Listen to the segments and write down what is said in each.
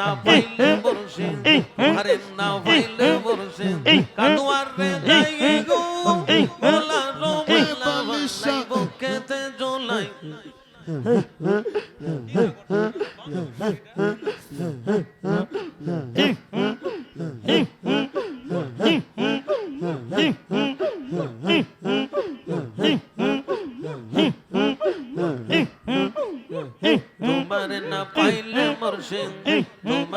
না পাইলে মুর্শিদ তোমারে না পাইলে মুর্শিদ কাটুয়ার রে যাই গো ওলা রোমালা বানাই বুকেতে জোলাই। তোমারে না পাইলে মুর্শিদ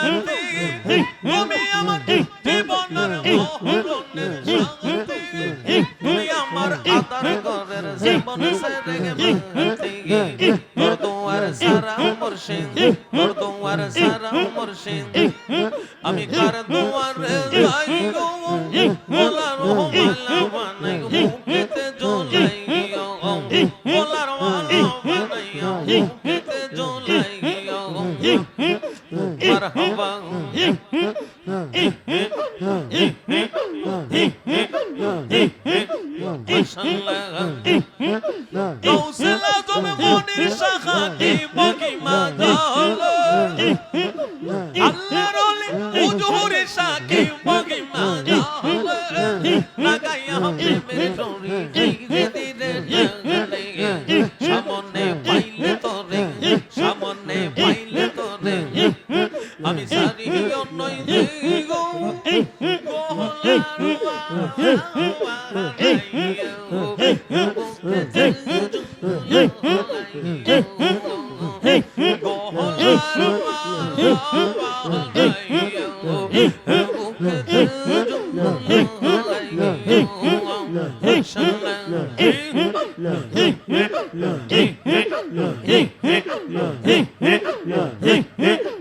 শান্তি তুমি আমার জীবনের মরণের শান্তি তুমি আমার আদার ঘরের জীবন সেরে গেছি তোর দুয়ার সারা মুর্শিদ তোর দুয়ার সারা মুর্শিদ আমি কার দুয়ারে যাই গো বলার মালা বানাই বুকেতে জোলাই বলার মালা বানাইয়া বুকেতে জোলাই কৌশল আজম মনির শাখা কি বকি মাদাল আল্লাহর উজুরে শাকি বকি মাদাল লাগাইয়া প্রেমের ধীরে ধীরে টানে সামনে পাইলে তোরে, সামনে পাইলে তোরে। আমি সারি নই গো।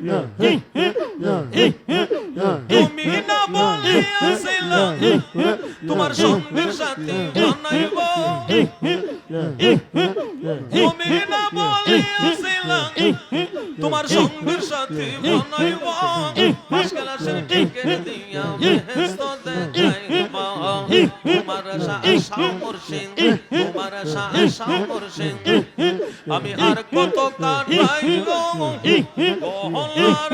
Yeah. তোমার সঙ্গের সাথে বানাইব তুমি না বলিয়াছিল তোমার সঙ্গের সাথে বানাইব পাঁচ ক্লাসের টিকেট দিয়া বেহেস্ত দেখাইব তোমার শাহ মুর্শিদ তোমার শাহ মুর্শিদ আমি আর কত কাটাইব গহলার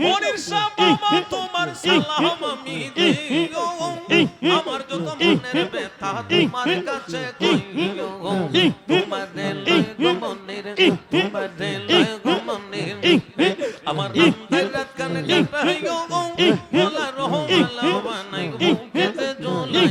মনির শাহ বাবা তোমার সালাম আমি দিও আমার যত মনের ব্যথা, তোমার কাছে কইও তোমার লয় গো মনির, তোমার লয় গো মনির। আমার আন্দার রাত কানে কাটাইও বলা রহমালা বানাই বুকেতে জোলাই